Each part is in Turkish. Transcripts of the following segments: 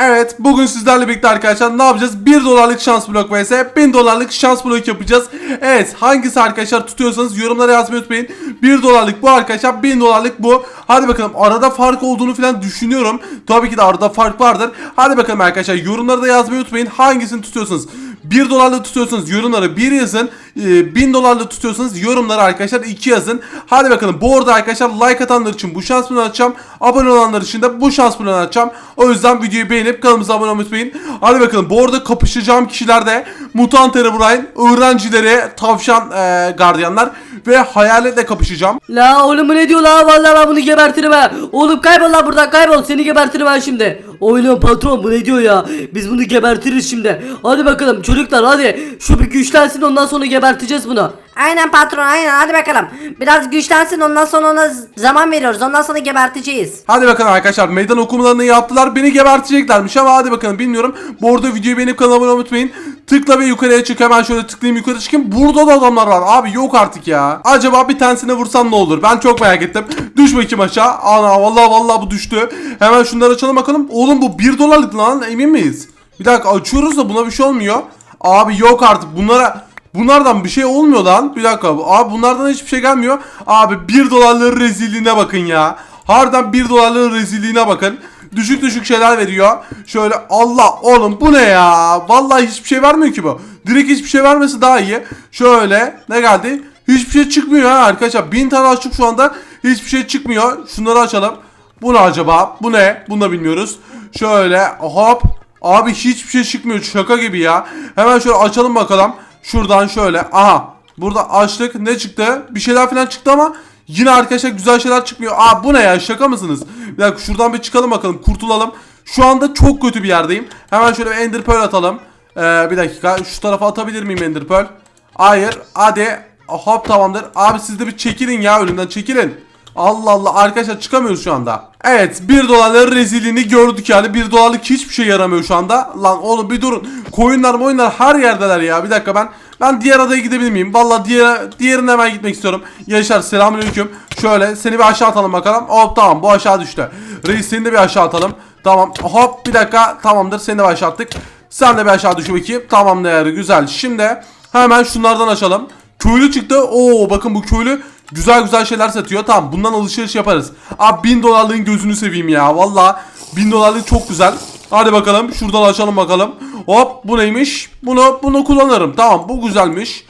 Evet bugün sizlerle birlikte arkadaşlar ne yapacağız? 1 dolarlık şans blok vs 1000 dolarlık şans blok yapacağız. Evet hangisi arkadaşlar tutuyorsanız yorumlara yazmayı unutmayın. 1 dolarlık bu arkadaşlar 1000 dolarlık bu. Hadi bakalım arada fark olduğunu falan düşünüyorum. Tabii ki de arada fark vardır. Hadi bakalım arkadaşlar yorumlara da yazmayı unutmayın. Hangisini tutuyorsunuz? 1 dolarlık tutuyorsanız yorumlara 1 yazın. Ee, 1000 dolarlık tutuyorsanız yorumlara arkadaşlar 2 yazın. Hadi bakalım bu arada arkadaşlar like atanlar için bu şans bunu açacağım. Abone olanlar için de bu şans bunu açacağım. O yüzden videoyu beğenip kanalımıza abone olmayı unutmayın. Hadi bakalım bu arada kapışacağım kişiler de Mutant Herobrine, öğrencileri, tavşan e, gardiyanlar ve hayaletle kapışacağım. La oğlum bu ne diyor la vallahi ben bunu gebertirim ha. Oğlum kaybol lan buradan kaybol seni gebertirim ben şimdi. Oğlum patron bu ne diyor ya? Biz bunu gebertiriz şimdi. Hadi bakalım çocuklar hadi. Şu bir güçlensin ondan sonra geberteceğiz bunu. Aynen patron aynen hadi bakalım. Biraz güçlensin ondan sonra ona zaman veriyoruz. Ondan sonra geberteceğiz. Hadi bakalım arkadaşlar meydan okumalarını yaptılar. Beni geberteceklermiş ama hadi bakalım bilmiyorum. Bu arada videoyu beğenip kanalıma abone olmayı unutmayın. Tıkla ve yukarıya çık hemen şöyle tıklayayım yukarı çıkayım. Burada da adamlar var. Abi yok artık ya. Acaba bir tanesine vursam ne olur? Ben çok merak ettim. Düş bakayım aşağı. Ana vallahi vallahi bu düştü. Hemen şunları açalım bakalım. Oğlum bu 1 dolarlık lan emin miyiz? Bir dakika açıyoruz da buna bir şey olmuyor. Abi yok artık bunlara Bunlardan bir şey olmuyor lan. Bir dakika. Abi bunlardan hiçbir şey gelmiyor. Abi 1 dolarların rezilliğine bakın ya. Harbiden 1 dolarların rezilliğine bakın. Düşük düşük şeyler veriyor. Şöyle Allah oğlum bu ne ya? Vallahi hiçbir şey vermiyor ki bu. Direkt hiçbir şey vermesi daha iyi. Şöyle ne geldi? Hiçbir şey çıkmıyor ha arkadaşlar. 1000 tane açtık şu anda. Hiçbir şey çıkmıyor. Şunları açalım. Bu ne acaba? Bu ne? Bunu da bilmiyoruz. Şöyle hop. Abi hiçbir şey çıkmıyor. Şaka gibi ya. Hemen şöyle açalım bakalım. Şuradan şöyle. Aha. Burada açtık. Ne çıktı? Bir şeyler falan çıktı ama yine arkadaşlar güzel şeyler çıkmıyor. Aa bu ne ya? Şaka mısınız? Bir dakika şuradan bir çıkalım bakalım. Kurtulalım. Şu anda çok kötü bir yerdeyim. Hemen şöyle bir ender pearl atalım. Ee, bir dakika. Şu tarafa atabilir miyim ender pearl? Hayır. Hadi. Hop tamamdır. Abi siz de bir çekilin ya önümden çekilin. Allah Allah arkadaşlar çıkamıyoruz şu anda. Evet 1 dolarların rezilliğini gördük yani 1 dolarlık hiçbir şey yaramıyor şu anda. Lan oğlum bir durun. Koyunlar oyunlar her yerdeler ya. Bir dakika ben ben diğer adaya gidebilir miyim? Valla diğer diğerine hemen gitmek istiyorum. Yaşar selamünaleyküm. Şöyle seni bir aşağı atalım bakalım. Hop tamam bu aşağı düştü. Reis seni de bir aşağı atalım. Tamam hop bir dakika tamamdır seni de bir aşağı attık. Sen de bir aşağı düş bakayım. Tamam değerli güzel. Şimdi hemen şunlardan açalım. Köylü çıktı. Oo bakın bu köylü güzel güzel şeyler satıyor. Tamam bundan alışveriş yaparız. Abi 1000 dolarlığın gözünü seveyim ya. Valla 1000 dolarlık çok güzel. Hadi bakalım şuradan açalım bakalım. Hop bu neymiş? Bunu bunu kullanırım. Tamam bu güzelmiş.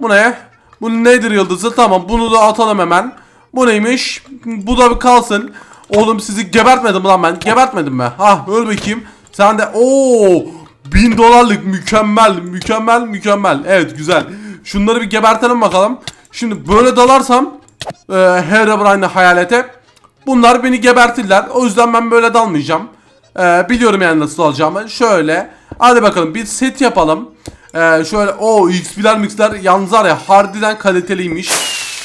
Bu ne? Bu nedir yıldızı? Tamam bunu da atalım hemen. Bu neymiş? Bu da bir kalsın. Oğlum sizi gebertmedim lan ben. Gebertmedim mi? Ha öl bakayım. Sen de ooo 1000 dolarlık mükemmel mükemmel mükemmel. Evet güzel. Şunları bir gebertelim bakalım. Şimdi böyle dalarsam e, Herobrine'le hayalete bunlar beni gebertirler. O yüzden ben böyle dalmayacağım. E, biliyorum yani nasıl alacağımı. Şöyle. Hadi bakalım bir set yapalım. E, şöyle o XP'ler mixler yalnız var ya harbiden kaliteliymiş.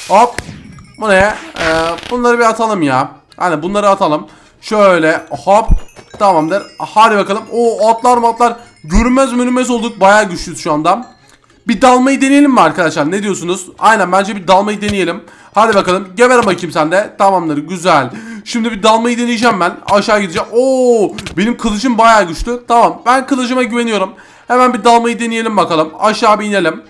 Hop. Bu ne? E, bunları bir atalım ya. Hani bunları atalım. Şöyle hop. Tamamdır. Hadi bakalım. O atlar matlar. Görünmez mürünmez olduk. Bayağı güçlüyüz şu anda. Bir dalmayı deneyelim mi arkadaşlar? Ne diyorsunuz? Aynen bence bir dalmayı deneyelim. Hadi bakalım. Geber bakayım sen de. Tamamdır. Güzel. Şimdi bir dalmayı deneyeceğim ben. Aşağı gideceğim. Oo, benim kılıcım bayağı güçlü. Tamam. Ben kılıcıma güveniyorum. Hemen bir dalmayı deneyelim bakalım. Aşağı bir inelim.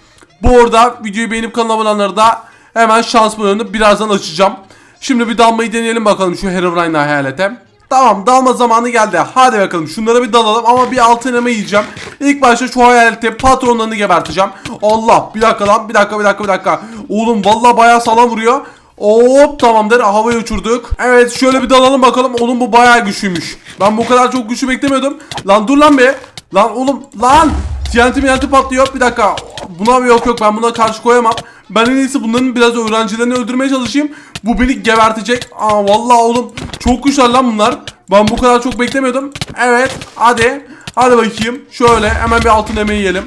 Bu arada videoyu beğenip kanala abone da hemen şans bulanını birazdan açacağım. Şimdi bir dalmayı deneyelim bakalım şu Herobrine'le hayalete. Tamam dalma zamanı geldi. Hadi bakalım şunlara bir dalalım ama bir altın elma yiyeceğim. İlk başta şu hayalete patronlarını geberteceğim. Allah bir dakika lan bir dakika bir dakika bir dakika. Oğlum vallahi bayağı sağlam vuruyor. Hop tamamdır havaya uçurduk. Evet şöyle bir dalalım bakalım. Oğlum bu bayağı güçlüymüş. Ben bu kadar çok güçlü beklemiyordum. Lan dur lan be. Lan oğlum lan. TNT TNT patlıyor. Bir dakika. Buna yok yok ben buna karşı koyamam. Ben en iyisi bunların biraz öğrencilerini öldürmeye çalışayım. Bu beni gebertecek. Aa vallahi oğlum çok güçler lan bunlar. Ben bu kadar çok beklemiyordum. Evet hadi. Hadi bakayım. Şöyle hemen bir altın emeği yiyelim.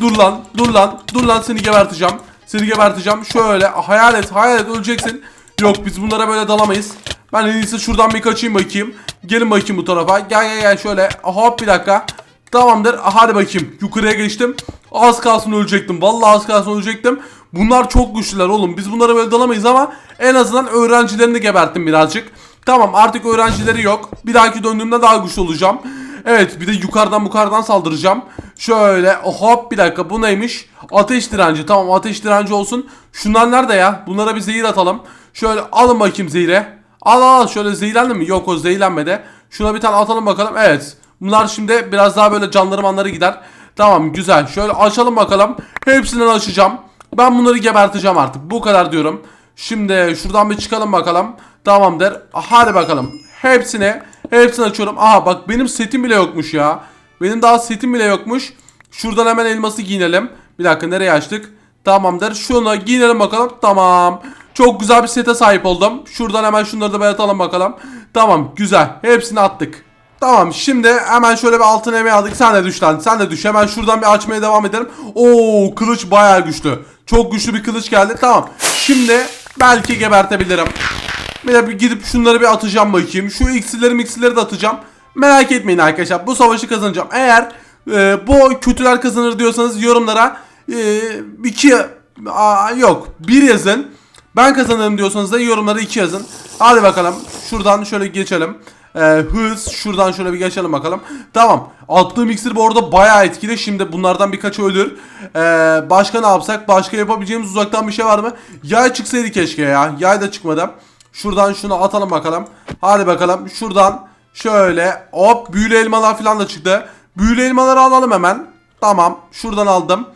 Dur lan dur lan dur lan seni geberteceğim. Seni geberteceğim. Şöyle hayal et hayal et öleceksin. Yok biz bunlara böyle dalamayız. Ben en iyisi şuradan bir kaçayım bakayım. Gelin bakayım bu tarafa. Gel gel gel şöyle. Hop bir dakika. Tamamdır. Hadi bakayım. Yukarıya geçtim. Az kalsın ölecektim. Vallahi az kalsın ölecektim. Bunlar çok güçlüler oğlum. Biz bunlara böyle dalamayız ama en azından öğrencilerini geberttim birazcık. Tamam artık öğrencileri yok. Bir dahaki döndüğümde daha güçlü olacağım. Evet bir de yukarıdan yukarıdan saldıracağım. Şöyle hop bir dakika bu neymiş? Ateş direnci tamam ateş direnci olsun. Şunlar nerede ya? Bunlara bir zehir atalım. Şöyle alın bakayım zehire. Al al şöyle zehirlendi mi? Yok o zehirlenmedi. Şuna bir tane atalım bakalım. Evet. Bunlar şimdi biraz daha böyle canları manları gider. Tamam güzel. Şöyle açalım bakalım. Hepsinden açacağım. Ben bunları geberteceğim artık. Bu kadar diyorum. Şimdi şuradan bir çıkalım bakalım. Tamamdır. Hadi bakalım. Hepsini hepsini açıyorum. Aha bak benim setim bile yokmuş ya. Benim daha setim bile yokmuş. Şuradan hemen elması giyinelim. Bir dakika nereye açtık? Tamamdır. Şunu giyinelim bakalım. Tamam. Çok güzel bir sete sahip oldum. Şuradan hemen şunları da beyatalım bakalım. Tamam güzel. Hepsini attık. Tamam şimdi hemen şöyle bir altın emeği aldık. Sen de düş lan. Sen de düş. Hemen şuradan bir açmaya devam edelim. Oo kılıç bayağı güçlü. Çok güçlü bir kılıç geldi. Tamam. Şimdi belki gebertebilirim. Bir de bir gidip şunları bir atacağım bakayım. Şu iksirleri miksirleri de atacağım. Merak etmeyin arkadaşlar. Bu savaşı kazanacağım. Eğer e, bu kötüler kazanır diyorsanız yorumlara e, iki aa, yok bir yazın. Ben kazanırım diyorsanız da yorumlara iki yazın. Hadi bakalım. Şuradan şöyle geçelim. Ee, hız şuradan şöyle bir geçelim bakalım. Tamam. Attığım iksir bu arada bayağı etkili. Şimdi bunlardan birkaçı ölür. Ee, başka ne yapsak? Başka yapabileceğimiz uzaktan bir şey var mı? Yay çıksaydı keşke ya. Yay da çıkmadı. Şuradan şunu atalım bakalım. Hadi bakalım. Şuradan şöyle hop büyülü elmalar falan da çıktı. Büyülü elmaları alalım hemen. Tamam. Şuradan aldım.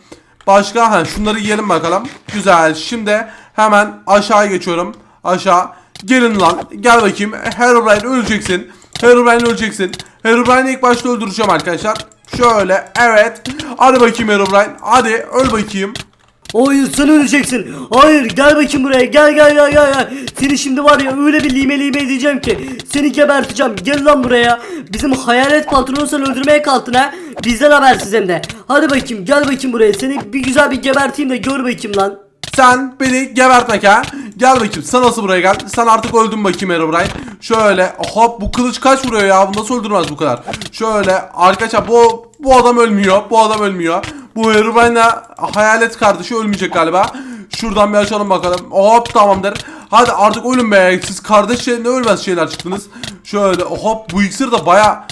Başka ha şunları yiyelim bakalım. Güzel. Şimdi hemen aşağı geçiyorum. Aşağı. Gelin lan. Gel bakayım. Herobrine öleceksin. Herobrine öleceksin. Herobrine'i ilk başta öldüreceğim arkadaşlar. Şöyle. Evet. Hadi bakayım Herobrine. Hadi öl bakayım. Hayır sen öleceksin. Hayır gel bakayım buraya. Gel gel gel gel. Seni şimdi var ya öyle bir lime lime edeceğim ki. Seni geberteceğim. Gel lan buraya. Bizim hayalet patronu sen öldürmeye kalktın ha. Bizden habersiz hem de. Hadi bakayım gel bakayım buraya. Seni bir güzel bir geberteyim de gör bakayım lan. Sen beni gebertmek ha. Gel bakayım. Sen nasıl buraya gel? Sen artık öldün bakayım Herobrine. Şöyle hop bu kılıç kaç vuruyor ya? Bu nasıl öldürmez bu kadar? Şöyle arkadaşlar bu bu adam ölmüyor. Bu adam ölmüyor. Bu Herobrine'la hayalet kardeşi ölmeyecek galiba. Şuradan bir açalım bakalım. Hop tamamdır. Hadi artık ölün be. Siz kardeş ne ölmez şeyler çıktınız. Şöyle hop bu iksir de baya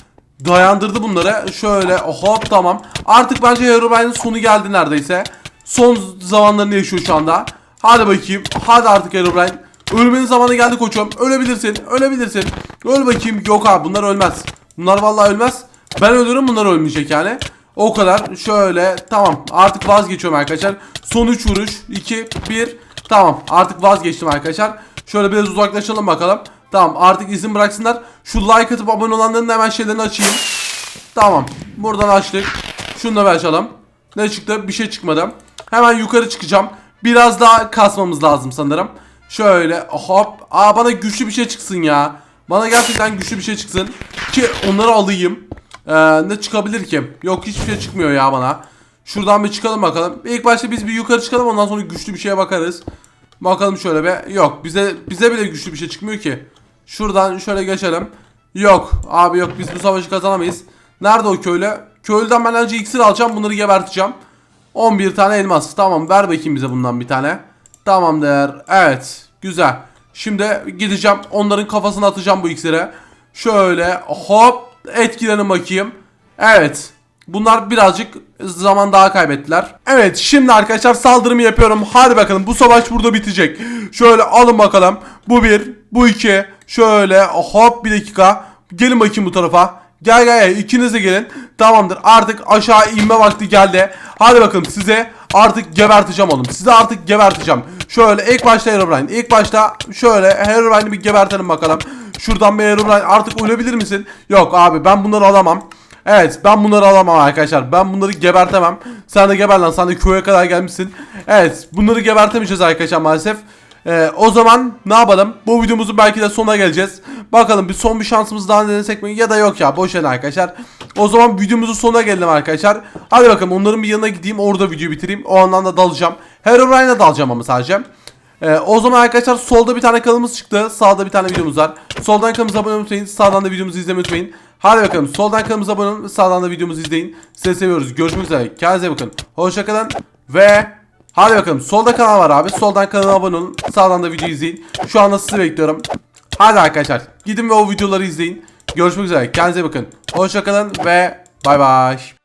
dayandırdı bunları. Şöyle hop tamam. Artık bence Herobrine'in sonu geldi neredeyse. Son zamanlarını yaşıyor şu anda. Hadi bakayım. Hadi artık Herobrine. Ölmenin zamanı geldi koçum. Ölebilirsin. Ölebilirsin. Öl bakayım. Yok abi bunlar ölmez. Bunlar vallahi ölmez. Ben ölürüm bunlar ölmeyecek yani. O kadar. Şöyle. Tamam. Artık vazgeçiyorum arkadaşlar. Son 3 vuruş. 2, 1. Tamam. Artık vazgeçtim arkadaşlar. Şöyle biraz uzaklaşalım bakalım. Tamam. Artık izin bıraksınlar. Şu like atıp abone olanların hemen şeylerini açayım. Tamam. Buradan açtık. Şunu da bir açalım. Ne çıktı? Bir şey çıkmadı. Hemen yukarı çıkacağım. Biraz daha kasmamız lazım sanırım. Şöyle hop. Aa bana güçlü bir şey çıksın ya. Bana gerçekten güçlü bir şey çıksın. Ki onları alayım. Ee, ne çıkabilir ki? Yok hiçbir şey çıkmıyor ya bana. Şuradan bir çıkalım bakalım. İlk başta biz bir yukarı çıkalım ondan sonra güçlü bir şeye bakarız. Bakalım şöyle be. Yok bize bize bile güçlü bir şey çıkmıyor ki. Şuradan şöyle geçelim. Yok abi yok biz bu savaşı kazanamayız. Nerede o köylü? Köylüden ben önce iksir alacağım bunları geberteceğim. 11 tane elmas. Tamam ver bakayım bize bundan bir tane. Tamamdır. Evet. Güzel. Şimdi gideceğim onların kafasına atacağım bu iksiri. Şöyle hop etkilenin bakayım. Evet. Bunlar birazcık zaman daha kaybettiler. Evet şimdi arkadaşlar saldırımı yapıyorum. Hadi bakalım bu savaş burada bitecek. Şöyle alın bakalım. Bu bir, bu iki. Şöyle hop bir dakika. Gelin bakayım bu tarafa. Gel gel gel ikiniz de gelin. Tamamdır artık aşağı inme vakti geldi. Hadi bakalım size artık geberteceğim oğlum. Size artık geberteceğim. Şöyle ilk başta Herobrine. İlk başta şöyle Herobrine'i bir gebertelim bakalım. Şuradan bir Herobrine artık ölebilir misin? Yok abi ben bunları alamam. Evet ben bunları alamam arkadaşlar. Ben bunları gebertemem. Sen de geber lan. Sen de köye kadar gelmişsin. Evet bunları gebertemeyeceğiz arkadaşlar maalesef. Ee, o zaman ne yapalım? Bu videomuzun belki de sonuna geleceğiz. Bakalım bir son bir şansımız daha denesek mi? Ya da yok ya boş arkadaşlar. O zaman videomuzun sonuna geldim arkadaşlar. Hadi bakalım onların bir yanına gideyim orada videoyu bitireyim. O andan da dalacağım. Herobrine'a dalacağım ama sadece. Ee, o zaman arkadaşlar solda bir tane kanalımız çıktı. Sağda bir tane videomuz var. Soldan kanalımıza abone olmayı. Sağdan da videomuzu izlemeyi unutmayın. Hadi bakalım soldan kanalımıza abone olun. Sağdan da videomuzu izleyin. Sizi seviyoruz. Görüşmek üzere. Kendinize bakın. Hoşçakalın. Ve hadi bakalım. Solda kanal var abi. Soldan kanala abone olun. Sağdan da videoyu izleyin. Şu anda sizi bekliyorum. Hadi arkadaşlar. Gidin ve o videoları izleyin. Görüşmek üzere. Kendinize bakın. Hoşçakalın ve bay bay.